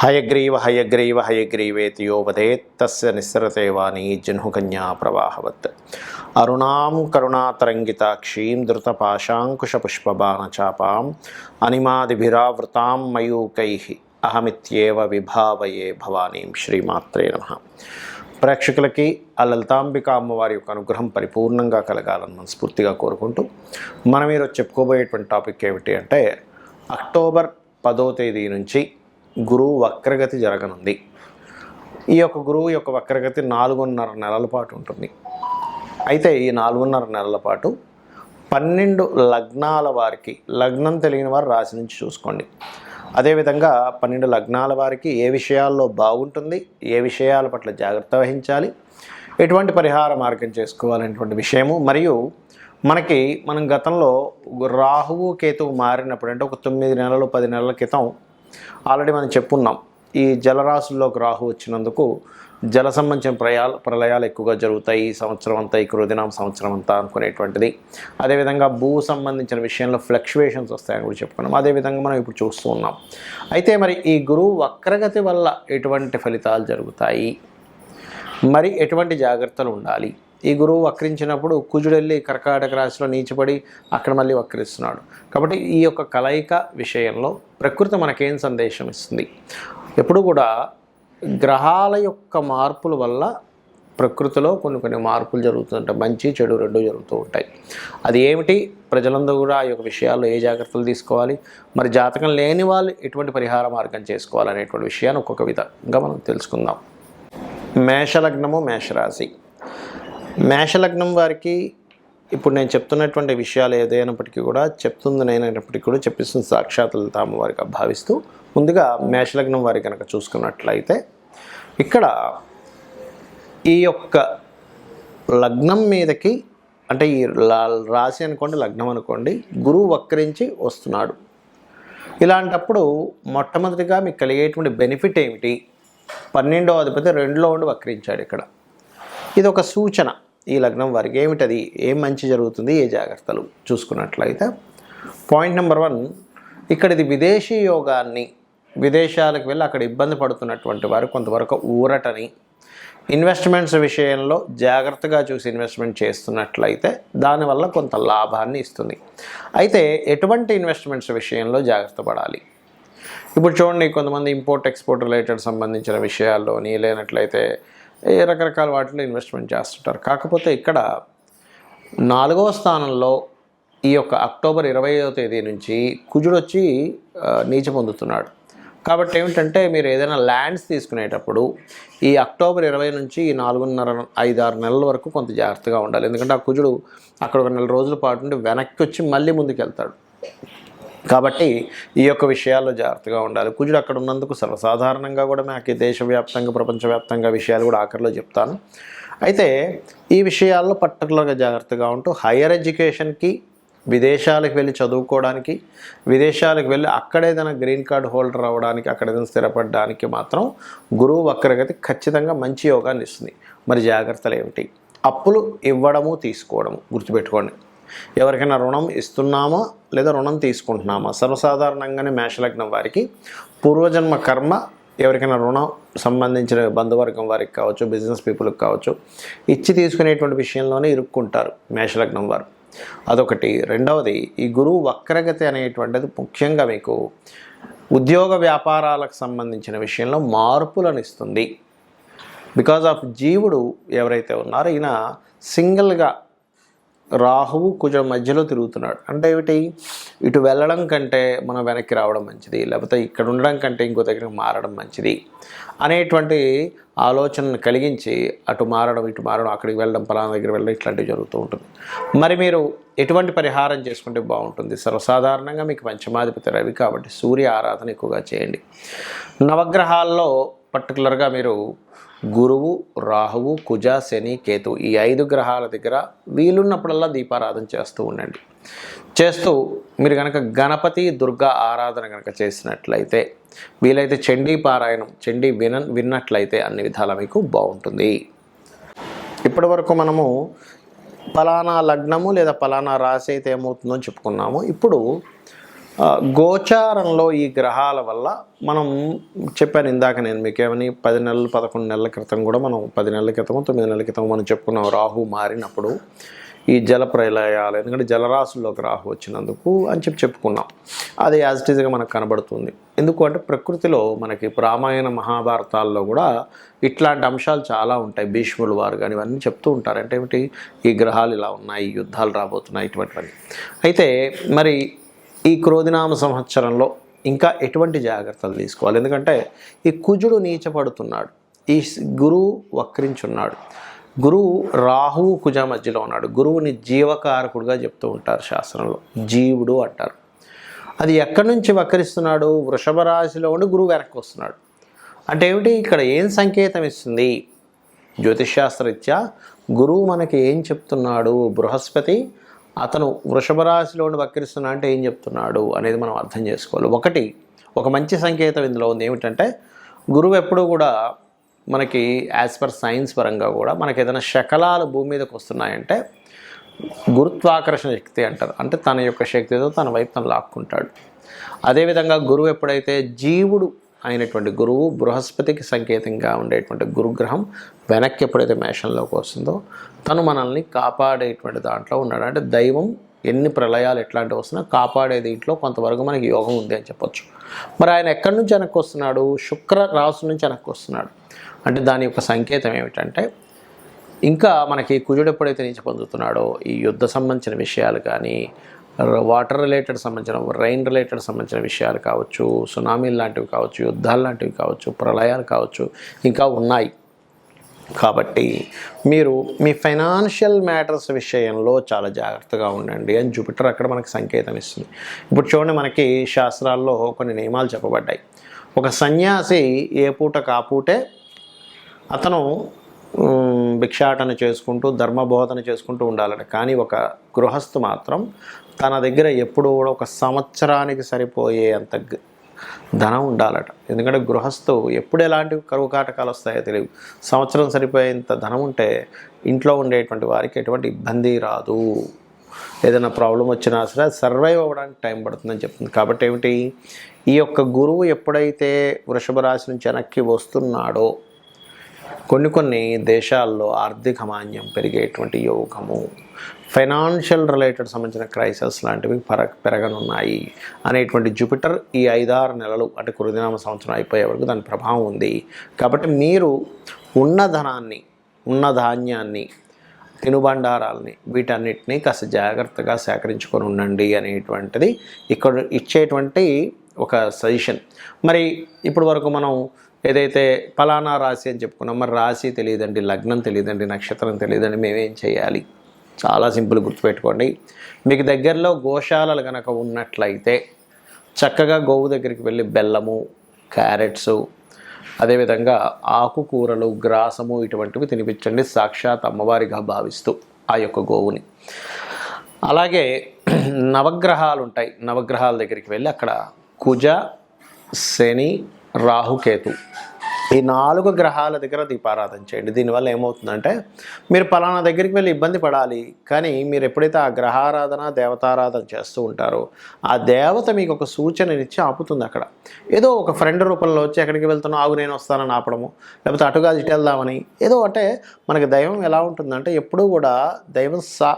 హయగ్రీవ హయగ్రీవ హయగ్రీవేతి యోవదేత్ తస్య నిస్సరతే వాణి జహ్నుకన్యా ప్రవాహవత్. అరుణాం కరుణాతరంగితాక్షీం ధృతపాశాంకుశపుష్పబాణచాపాం అనిమాదిభిరావృతాం మయూకై అహమిత్యేవ విభావయే భవానీం శ్రీమాత్రే నమ. ప్రేక్షకులకి ఆ లలితాంబిక అమ్మవారి యొక్క అనుగ్రహం పరిపూర్ణంగా కలగాలని మనస్ఫూర్తిగా కోరుకుంటూ మనం ఈరోజు చెప్పుకోబోయేటువంటి టాపిక్ ఏమిటి అంటే అక్టోబర్ పదో తేదీ నుంచి గురువు వక్రగతి జరగనుంది. ఈ యొక్క గురువు యొక్క వక్రగతి నాలుగున్నర నెలల పాటు ఉంటుంది. అయితే ఈ నాలుగున్నర నెలల పాటు పన్నెండు లగ్నాల వారికి లగ్నం తెలియని వారు రాశి నుంచి చూసుకోండి. అదేవిధంగా పన్నెండు లగ్నాల వారికి ఏ విషయాల్లో బాగుంటుంది ఏ విషయాల పట్ల జాగ్రత్త వహించాలి ఎటువంటి పరిహార మార్గం చేసుకోవాలనేటువంటి విషయము మరియు మనకి మనం గతంలో రాహువు కేతువు మారినప్పుడు అంటే ఒక తొమ్మిది నెలలు పది నెలల క్రితం ఆల్రెడీ మనం చెప్పున్నాం ఈ జలరాశుల్లోకి రాహు వచ్చినందుకు జల సంబంధించిన ప్రయాలు ప్రళయాలు ఎక్కువగా జరుగుతాయి ఈ సంవత్సరం అంతా ఈ కృదినాం సంవత్సరం అంతా అనుకునేటువంటిది. అదేవిధంగా భూ సంబంధించిన విషయంలో ఫ్లక్చువేషన్స్ వస్తాయని కూడా చెప్పుకున్నాం అదేవిధంగా మనం ఇప్పుడు చూస్తూ ఉన్నాం. అయితే మరి ఈ గురువు వక్రగతి వల్ల ఎటువంటి ఫలితాలు జరుగుతాయి? మరి ఎటువంటి జాగ్రత్తలు ఉండాలి? ఈ గురువు వక్రించినప్పుడు కుజుడెళ్ళి కర్కాటక రాశిలో నీచిపడి అక్కడ మళ్ళీ వక్రిస్తున్నాడు. కాబట్టి ఈ యొక్క కలయిక విషయంలో ప్రకృతి మనకేం సందేశం ఇస్తుంది? ఎప్పుడు కూడా గ్రహాల యొక్క మార్పుల వల్ల ప్రకృతిలో కొన్ని కొన్ని మార్పులు జరుగుతుంటాయి మంచి చెడు రెండు జరుగుతూ ఉంటాయి. అది ఏమిటి? ప్రజలందరూ కూడా ఆ యొక్క విషయాల్లో ఏ జాగ్రత్తలు తీసుకోవాలి? మరి జాతకం లేని వాళ్ళు ఎటువంటి పరిహార మార్గం చేసుకోవాలనేటువంటి విషయాన్ని ఒక్కొక్క విధంగా మనం తెలుసుకుందాం. మేషలగ్నము మేషరాశి. మేషలగ్నం వారికి ఇప్పుడు నేను చెప్తున్నటువంటి విషయాలు ఏదైనప్పటికీ కూడా చెప్తుంది నేనైనప్పటికీ కూడా చెప్పిస్తుంది సాక్షాత్ తాము వారికి భావిస్తూ. ముందుగా మేషలగ్నం వారి కనుక చూసుకున్నట్లయితే ఇక్కడ ఈ యొక్క లగ్నం మీదకి అంటే ఈ రాశి అనుకోండి లగ్నం అనుకోండి గురువు వక్రించి వస్తున్నాడు. ఇలాంటప్పుడు మొట్టమొదటిగా మీకు కలిగేటువంటి బెనిఫిట్ ఏమిటి? పన్నెండో అధిపతి రెండులో ఉండి వక్రించాడు ఇక్కడ. ఇది ఒక సూచన ఈ లగ్నం వారికి. ఏమిటది? ఏం మంచి జరుగుతుంది? ఏ జాగ్రత్తలు? చూసుకున్నట్లయితే పాయింట్ నెంబర్ వన్ ఇక్కడ ఇది విదేశీ యోగాన్ని విదేశాలకు వెళ్ళి అక్కడ ఇబ్బంది పడుతున్నటువంటి వారు కొంతవరకు ఊరటని ఇన్వెస్ట్మెంట్స్ విషయంలో జాగ్రత్తగా చూసి ఇన్వెస్ట్మెంట్ చేస్తున్నట్లయితే దానివల్ల కొంత లాభాన్ని ఇస్తుంది. అయితే ఎటువంటి ఇన్వెస్ట్మెంట్స్ విషయంలో జాగ్రత్త పడాలి? ఇప్పుడు చూడండి కొంతమంది ఇంపోర్ట్ ఎక్స్పోర్ట్ రిలేటెడ్ సంబంధించిన విషయాల్లోని లేనట్లయితే రకరకాల వాటిలో ఇన్వెస్ట్మెంట్ చేస్తుంటారు. కాకపోతే ఇక్కడ నాలుగవ స్థానంలో ఈ యొక్క అక్టోబర్ ఇరవైవ తేదీ నుంచి కుజుడు వచ్చి నీచ పొందుతున్నాడు. కాబట్టి ఏమిటంటే మీరు ఏదైనా ల్యాండ్స్ తీసుకునేటప్పుడు ఈ అక్టోబర్ ఇరవై నుంచి ఈ నాలుగున్నర ఐదారు నెలల వరకు కొంత జాగ్రత్తగా ఉండాలి. ఎందుకంటే ఆ కుజుడు అక్కడ ఒక నెల రోజుల పాటు నుండి వెనక్కి వచ్చి మళ్ళీ ముందుకు వెళ్తాడు కాబట్టి ఈ యొక్క విషయాల్లో జాగ్రత్తగా ఉండాలి. కుజుడు అక్కడ ఉన్నందుకు సర్వసాధారణంగా కూడా మనకి దేశవ్యాప్తంగా ప్రపంచవ్యాప్తంగా విషయాలు కూడా ఆఖరిలో చెప్తాను. అయితే ఈ విషయాల్లో పర్టికులర్గా జాగ్రత్తగా ఉంటూ హయ్యర్ ఎడ్యుకేషన్కి విదేశాలకు వెళ్ళి చదువుకోవడానికి విదేశాలకు వెళ్ళి అక్కడేదైనా గ్రీన్ కార్డ్ హోల్డర్ అవ్వడానికి అక్కడేదైనా స్థిరపడడానికి మాత్రం గురువు వక్రగతి ఖచ్చితంగా మంచి యోగాన్ని ఇస్తుంది. మరి జాగ్రత్తలు ఏమిటి? అప్పులు ఇవ్వడము తీసుకోవడము గుర్తుపెట్టుకోండి. ఎవరికైనా రుణం ఇస్తున్నామా లేదా రుణం తీసుకుంటున్నామా? సర్వసాధారణంగానే మేషలగ్నం వారికి పూర్వజన్మ కర్మ ఎవరికైనా రుణం సంబంధించిన బంధువర్గం వారికి కావచ్చు బిజినెస్ పీపుల్కి కావచ్చు ఇచ్చి తీసుకునేటువంటి విషయంలోనే ఇరుక్కుంటారు మేషలగ్నం వారు. అదొకటి. రెండవది ఈ గురువు వక్రగతి అనేటువంటిది ముఖ్యంగా మీకు ఉద్యోగ వ్యాపారాలకు సంబంధించిన విషయంలో మార్పులను ఇస్తుంది బికాజ్ ఆఫ్ జీవుడు ఎవరైతే ఉన్నారో ఈయన సింగిల్గా రాహువు కొంచెం మధ్యలో తిరుగుతున్నాడు. అంటే ఏమిటి? ఇటు వెళ్ళడం కంటే మనం వెనక్కి రావడం మంచిది. లేకపోతే ఇక్కడ ఉండడం కంటే ఇంకో దగ్గరికి మారడం మంచిది. అనేటువంటి ఆలోచనను కలిగించి అటు మారడం ఇటు మారడం అక్కడికి వెళ్ళడం పలానా దగ్గర వెళ్ళడం ఇట్లాంటివి జరుగుతూ ఉంటుంది. మరి మీరు ఎటువంటి పరిహారం చేసుకుంటే బాగుంటుంది? సర్వసాధారణంగా మీకు పంచమాధిపతి రవి కాబట్టి సూర్య ఆరాధన ఎక్కువగా చేయండి. నవగ్రహాల్లో పర్టికులర్గా మీరు గురువు రాహువు కుజ శని కేతు ఈ ఐదు గ్రహాల దగ్గర వీలున్నప్పుడల్లా దీపారాధన చేస్తూ ఉండండి. చేస్తూ మీరు కనుక గణపతి దుర్గా ఆరాధన కనుక చేసినట్లయితే వీలైతే చండీ పారాయణం చండీ విన విన్నట్లయితే అన్ని విధాల మీకు బాగుంటుంది. ఇప్పటి వరకు మనము పలానా లగ్నము లేదా పలానా రాశి అయితే ఏమవుతుందో చెప్పుకున్నాము. ఇప్పుడు గోచారంలో ఈ గ్రహాల వల్ల మనం చెప్పాను ఇందాక నేను మీకేమని పది నెలలు పదకొండు నెలల క్రితం కూడా మనం పది నెలల క్రితం తొమ్మిది నెలల క్రితం మనం చెప్పుకున్నాం రాహు మారినప్పుడు ఈ జల ప్రళయాలు ఎందుకంటే జలరాశుల్లోకి రాహు వచ్చినందుకు అని చెప్పి చెప్పుకున్నాం. అది యాజ్ ఇట్ ఈజ్గా మనకు కనబడుతుంది. ఎందుకు అంటే ప్రకృతిలో మనకి రామాయణ మహాభారతాల్లో కూడా ఇట్లాంటి అంశాలు చాలా ఉంటాయి. భీష్ములు వారు కానీ ఇవన్నీ చెప్తూ ఉంటారు. అంటే ఏమిటి? ఈ గ్రహాలు ఇలా ఉన్నాయి యుద్ధాలు రాబోతున్నాయి ఇటువంటివన్నీ. అయితే మరి ఈ క్రోధినామ సంవత్సరంలో ఇంకా ఎటువంటి జాగ్రత్తలు తీసుకోవాలి? ఎందుకంటే ఈ కుజుడు నీచపడుతున్నాడు. ఈ గురువు వక్రించున్నాడు. గురువు రాహువు కుజ మధ్యలో ఉన్నాడు. గురువుని జీవకారకుడుగా చెప్తూ ఉంటారు శాస్త్రంలో. జీవుడు అంటారు. అది ఎక్కడి నుంచి వక్రిస్తున్నాడు? వృషభ రాశిలో ఉండి గురువు వెనక్కి వస్తున్నాడు. అంటే ఏమిటి? ఇక్కడ ఏం సంకేతం ఇస్తుంది? జ్యోతిష్శాస్త్రరీత్యా గురువు మనకి ఏం చెప్తున్నాడు? బృహస్పతి అతను వృషభ రాశిలో వక్రిస్తున్నా అంటే ఏం చెప్తున్నాడు అనేది మనం అర్థం చేసుకోవాలి. ఒకటి ఒక మంచి సంకేతం ఇందులో ఉంది. ఏమిటంటే గురువు ఎప్పుడూ కూడా మనకి యాజ్ పర్ సైన్స్ పరంగా కూడా మనకి ఏదైనా శకలాలు భూమి మీదకి వస్తున్నాయంటే గురుత్వాకర్షణ శక్తి అంటారు. అంటే తన యొక్క శక్తితో తన వైపు తను లాక్కుంటాడు. అదేవిధంగా గురువు ఎప్పుడైతే జీవుడు అయినటువంటి గురువు బృహస్పతికి సంకేతంగా ఉండేటువంటి గురుగ్రహం వెనక్కి ఎప్పుడైతే మేషంలోకి వస్తుందో తను మనల్ని కాపాడేటువంటి దాంట్లో ఉన్నాడు. అంటే దైవం ఎన్ని ప్రళయాలు ఎట్లాంటివి వస్తున్నా కాపాడే దీంట్లో కొంతవరకు మనకి యోగం ఉంది అని చెప్పొచ్చు. మరి ఆయన ఎక్కడి నుంచి వెనక్కి వస్తున్నాడు? శుక్ర రాసు నుంచి వెనక్కి వస్తున్నాడు. అంటే దాని యొక్క సంకేతం ఏమిటంటే ఇంకా మనకి కుజుడు ఎప్పుడైతే నుంచి పొందుతున్నాడో ఈ యుద్ధ సంబంధించిన విషయాలు కానీ వాటర్ రిలేటెడ్ సంబంధించిన రైన్ రిలేటెడ్ సంబంధించిన విషయాలు కావచ్చు సునామీలు లాంటివి కావచ్చు యుద్ధాలు లాంటివి కావచ్చు ప్రళయాలు కావచ్చు ఇంకా ఉన్నాయి. కాబట్టి మీరు మీ ఫైనాన్షియల్ మ్యాటర్స్ విషయంలో చాలా జాగ్రత్తగా ఉండండి అని జూపిటర్ అక్కడ మనకి సంకేతం ఇస్తుంది. ఇప్పుడు చూడండి మనకి శాస్త్రాల్లో కొన్ని నియమాలు చెప్పబడ్డాయి. ఒక సన్యాసి ఏ పూట కాపూటే అతను భిక్షాటన చేసుకుంటూ ధర్మబోధన చేసుకుంటూ ఉండాలట. కానీ ఒక గృహస్థు మాత్రం తన దగ్గర ఎప్పుడూ కూడా ఒక సంవత్సరానికి సరిపోయే అంత గ- ధనం ఉండాలట. ఎందుకంటే గృహస్థు ఎప్పుడు ఎలాంటి కరువు కాటకాలు వస్తాయో తెలియదు. సంవత్సరం సరిపోయేంత ధనం ఉంటే ఇంట్లో ఉండేటువంటి వారికి ఎటువంటి ఇబ్బంది రాదు. ఏదైనా ప్రాబ్లం వచ్చినా సరే సర్వైవ్ అవ్వడానికి టైం పడుతుందని చెప్తుంది. కాబట్టి ఏమిటి? ఈ యొక్క గురువు ఎప్పుడైతే వృషభ రాశి నుంచి వెనక్కి వస్తున్నాడో కొన్ని కొన్ని దేశాల్లో ఆర్థిక మాన్యం పెరిగేటువంటి యోగము ఫైనాన్షియల్ రిలేటెడ్ సంబంధించిన క్రైసిస్ లాంటివి పెర పెరగనున్నాయి అనేటువంటి జూపిటర్ ఈ ఐదారు నెలలు అంటే కురుదినామ సంవత్సరం అయిపోయే వరకు దాని ప్రభావం ఉంది. కాబట్టి మీరు ఉన్న ధనాన్ని ఉన్న ధాన్యాన్ని తినుబండారాలని వీటన్నిటిని కాస్త జాగ్రత్తగా సేకరించుకొని ఉండండి అనేటువంటిది ఇక్కడ ఇచ్చేటువంటి ఒక సజెషన్. మరి ఇప్పటి వరకు మనం ఏదైతే ఫలానా రాశి అని చెప్పుకున్నాం మరి రాశి తెలియదండి లగ్నం తెలియదండి నక్షత్రం తెలియదండి మేమేం చేయాలి? చాలా సింపుల్ గుర్తుపెట్టుకోండి. మీకు దగ్గరలో గోశాలలు కనుక ఉన్నట్లయితే చక్కగా గోవు దగ్గరికి వెళ్ళి బెల్లము క్యారెట్స్ అదేవిధంగా ఆకుకూరలు గ్రాసము ఇటువంటివి తినిపించండి సాక్షాత్ అమ్మవారిగా భావిస్తూ ఆ యొక్క గోవుని. అలాగే నవగ్రహాలు ఉంటాయి. నవగ్రహాల దగ్గరికి వెళ్ళి అక్కడ కుజ శని రాహుకేతు. ఈ నాలుగు గ్రహాల దగ్గర దీపారాధన చేయండి. దీనివల్ల ఏమవుతుందంటే మీరు పలానా దగ్గరికి వెళ్ళి ఇబ్బంది పడాలి కానీ మీరు ఎప్పుడైతే ఆ గ్రహారాధన దేవతారాధన చేస్తూ ఉంటారో ఆ దేవత మీకు ఒక సూచననిచ్చి ఆపుతుంది అక్కడ. ఏదో ఒక ఫ్రెండ్ రూపంలో వచ్చి ఎక్కడికి వెళ్తున్నా ఆగు నేను వస్తానని ఆపడము లేకపోతే అటుగా ఇటు వెళ్దామని. ఏదో అంటే మనకి దైవం ఎలా ఉంటుందంటే ఎప్పుడూ కూడా దైవం సా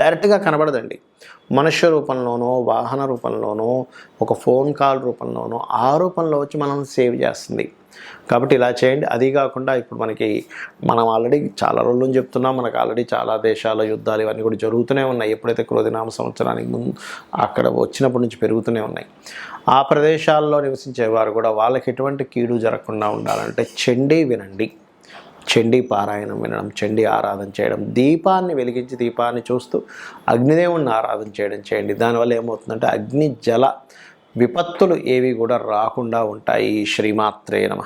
డైరెక్ట్గా కనబడదండి. మనుష్య రూపంలోనో వాహన రూపంలోనో ఒక ఫోన్ కాల్ రూపంలోనో ఆ రూపంలో వచ్చి మనం సేవ్ చేస్తుంది. కాబట్టి ఇలా చేయండి. అది కాకుండా ఇప్పుడు మనకి మనం ఆల్రెడీ చాలా రోజుల నుంచి చెప్తున్నాం. మనకు ఆల్రెడీ చాలా దేశాల యుద్ధాలు ఇవన్నీ కూడా జరుగుతూనే ఉన్నాయి. ఎప్పుడైతే క్రోధినామ సంవత్సరానికి ముందు అక్కడ వచ్చినప్పటి నుంచి పెరుగుతూనే ఉన్నాయి. ఆ ప్రదేశాల్లో నివసించే వారు కూడా వాళ్ళకి ఎటువంటి కీడు జరగకుండా ఉండాలంటే చెండీ వినండి. చండీ పారాయణం వినడం చండీ ఆరాధన చేయడం దీపాన్ని వెలిగించి దీపాన్ని చూస్తూ అగ్నిదేవుణ్ణి ఆరాధన చేయడం చేయండి. దానివల్ల ఏమవుతుందంటే అగ్ని జల విపత్తులు ఏవి కూడా రాకుండా ఉంటాయి. శ్రీమాత్రే నమ.